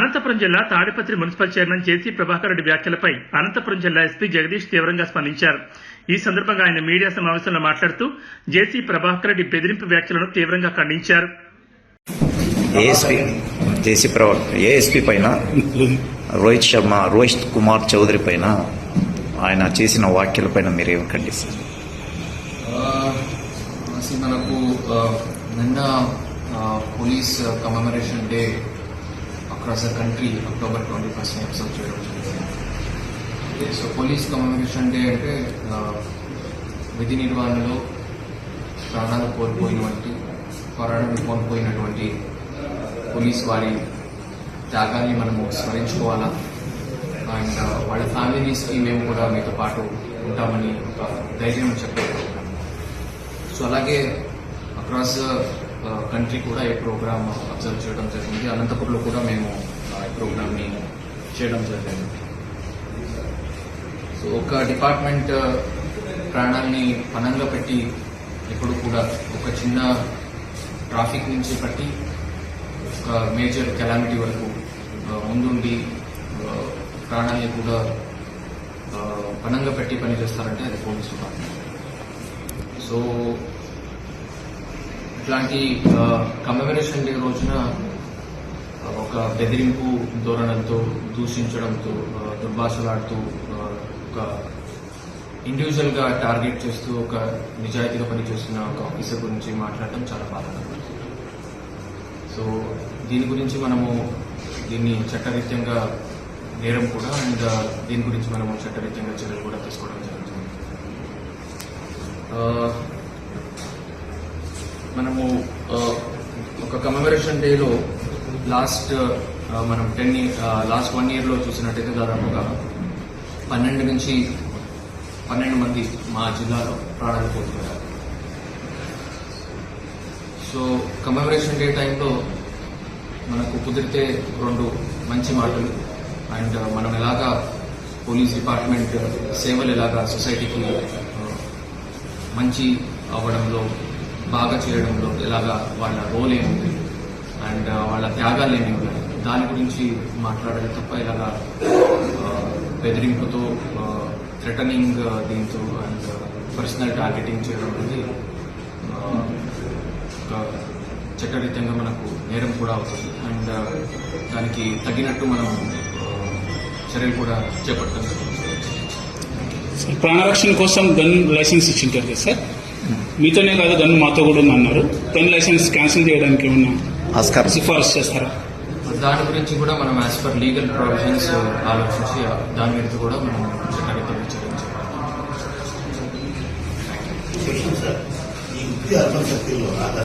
అనంతపురం జిల్లా Tadipatri municipal chairman JC Prabhakar Reddy వ్యాఖ్యలపై అనంతపురం జిల్లా ఎస్పీ జగదీష్ తీవ్రంగా స్పందించారు. ఈ సందర్భంగా ఆయన మీడియా సమావేశంలో మాట్లాడుతూ జేసీ ప్రభాకర్ రెడ్డి బెదిరింపు వ్యాఖ్యలను తీవ్రంగా ఖండించారు. ఏఎస్పీ జేసీ ప్రవక్త ఏఎస్పీ పైన? రోహిత్ శర్మ రోహిత్ కుమార్ చౌదరి పైన ఆయన చేసిన వ్యాఖ్యలపైన మీరేం ఖండిస్తారు? అసలు మనకు నిన్న police commemoration day across the country October twenty first episode చేయడం జరిగింది సో పోలీస్ కమ్యూనికేషన్ డే అంటే విధి నిర్వహణలో ప్రాణాలు కోల్పోయినటువంటి పోరాటం కోల్పోయినటువంటి పోలీస్ వారి త్యాగాన్ని మనము స్మరించుకోవాలా? అండ్ వాళ్ళ ఫ్యామిలీస్కి మేము కూడా మీతో పాటు ఉంటామని ఒక ధైర్యం చెప్పే సో అలాగే అక్రాస్ కంట్రీ కూడా ఈ ప్రోగ్రామ్ అబ్జర్వ్ చేయడం జరిగింది. అనంతపురంలో కూడా మేము ఆ, ఈ ప్రోగ్రామ్ని చేయడం జరిగింది. సో ఒక డిపార్ట్మెంట్ ప్రాణాన్ని పనంగా పెట్టి ఎప్పుడు కూడా ఒక చిన్న ట్రాఫిక్ నుంచి పట్టి ఒక మేజర్ కెలామిటీ వరకు ముందుండి ప్రాణాన్ని కూడా పనంగా పెట్టి పనిచేస్తారంటే అది పోలీస్ డిపార్ట్మెంట్. సో ఇట్లాంటి కమెమరేషన్ డే రోజున ఒక బెదిరింపు ధోరణంతో దూషించడంతో దుర్భాషలాడుతూ ఒక ఇండివిజువల్గా టార్గెట్ చేస్తూ ఒక నిజాయితీగా పనిచేస్తున్న ఒక ఆఫీసర్ గురించి మాట్లాడటం చాలా బాధాకరం సో దీని గురించి మనము దీన్ని చట్టరీత్యంగా నేరం కూడా అండ్ దీని గురించి మనము చట్టరీత్యంగా చర్యలు కూడా తీసుకోవడం జరుగుతుంది. మనము ఒక కమెమరేషన్ డేలో లాస్ట్ మనం టెన్ లాస్ట్ వన్ ఇయర్లో చూసినట్టయితే దాదాపుగా పన్నెండు నుంచి పన్నెండు మంది మా జిల్లాలో ప్రాణాలు కోల్పోయారు. సో కమెమరేషన్ డే టైంలో మనకు కుదిరితే రెండు మంచి మాటలు. అండ్ మనం ఎలాగా పోలీస్ డిపార్ట్మెంట్ సేవలు ఎలాగా సొసైటీకి మంచి అవ్వడంలో బాగా చేయడంలో ఎలాగా వాళ్ళ రోల్ ఏముంది అండ్ వాళ్ళ త్యాగాలు ఏమి ఉన్నాయి దాని గురించి మాట్లాడాలి తప్ప ఇలాగా uh, బెదిరింపుతో uh, థ్రెటనింగ్ uh, దీంతో అండ్ పర్సనల్ టార్గెటింగ్ చేయడం అనేది చట్టరీత్యంగా మనకు నేరం కూడా అవుతుంది. అండ్ దానికి తగినట్టు మనం చర్యలు కూడా చేపట్టడం సార్ ప్రాణరక్షణ కోసం గన్ లైసెన్స్ ఇచ్చింటారు కదా సార్ మీతోనే కాదు గన్ మాతో కూడా ఉంది అన్నారు గన్ లైసెన్స్ క్యాన్సిల్ చేయడానికి ఏమన్నా ఆస్కార్. సిఫారసు చేస్తారా? దాని గురించి కూడా మనం యాజ్ పర్ లీగల్ ప్రొవిజన్స్ ఆలోచించి దాని మీద కూడా మనం చట్టరీత్యంగా చర్యలు